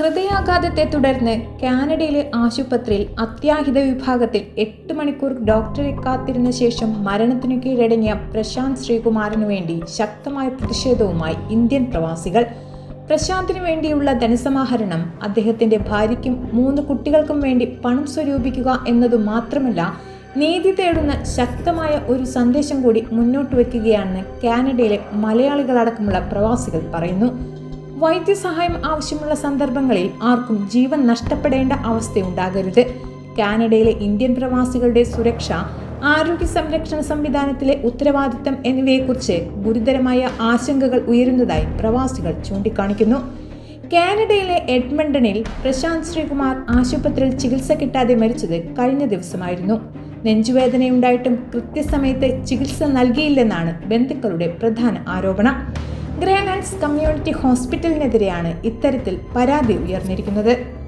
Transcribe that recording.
ഹൃദയാഘാതത്തെ തുടർന്ന് കാനഡയിലെ ആശുപത്രിയിൽ അത്യാഹിത വിഭാഗത്തിൽ എട്ട് മണിക്കൂർ ഡോക്ടറെ കാത്തിരുന്ന ശേഷം മരണത്തിനു കീഴടങ്ങിയ പ്രശാന്ത് ശ്രീകുമാറിനു വേണ്ടി ശക്തമായ പ്രതിഷേധവുമായി ഇന്ത്യൻ പ്രവാസികൾ. പ്രശാന്തിനു വേണ്ടിയുള്ള ധനസമാഹരണം അദ്ദേഹത്തിന്റെ ഭാര്യയ്ക്കും മൂന്ന് കുട്ടികൾക്കും വേണ്ടി പണം സ്വരൂപിക്കുക എന്നതു മാത്രമല്ല നീതി തേടുന്ന ശക്തമായ ഒരു സന്ദേശം കൂടി മുന്നോട്ട് വയ്ക്കുകയാണെന്ന് കാനഡയിലെ മലയാളികളടക്കമുള്ള പ്രവാസികൾ പറയുന്നു. വൈദ്യസഹായം ആവശ്യമുള്ള സന്ദർഭങ്ങളിൽ ആർക്കും ജീവൻ നഷ്ടപ്പെടേണ്ട അവസ്ഥയുണ്ടാകരുത്. കാനഡയിലെ ഇന്ത്യൻ പ്രവാസികളുടെ സുരക്ഷ ആരോഗ്യ സംരക്ഷണ സംവിധാനത്തിലെ ഉത്തരവാദിത്തം എന്നിവയെക്കുറിച്ച് ഗുരുതരമായ ആശങ്കകൾ ഉയരുന്നതായി പ്രവാസികൾ ചൂണ്ടിക്കാണിക്കുന്നു. കാനഡയിലെ എഡ്മണ്ടണിൽ പ്രശാന്ത് ശ്രീകുമാർ ആശുപത്രിയിൽ ചികിത്സ കിട്ടാതെ മരിച്ചത് കഴിഞ്ഞ ദിവസമായിരുന്നു. നെഞ്ചുവേദനയുണ്ടായിട്ടും കൃത്യസമയത്ത് ചികിത്സ നൽകിയില്ലെന്നാണ് ബന്ധുക്കളുടെ പ്രധാന ആരോപണം. ഗ്രേനാൻസ് കമ്മ്യൂണിറ്റി ഹോസ്പിറ്റലിനെതിരെയാണ് ഇത്തരത്തിൽ പരാതി ഉയർന്നിരിക്കുന്നത്.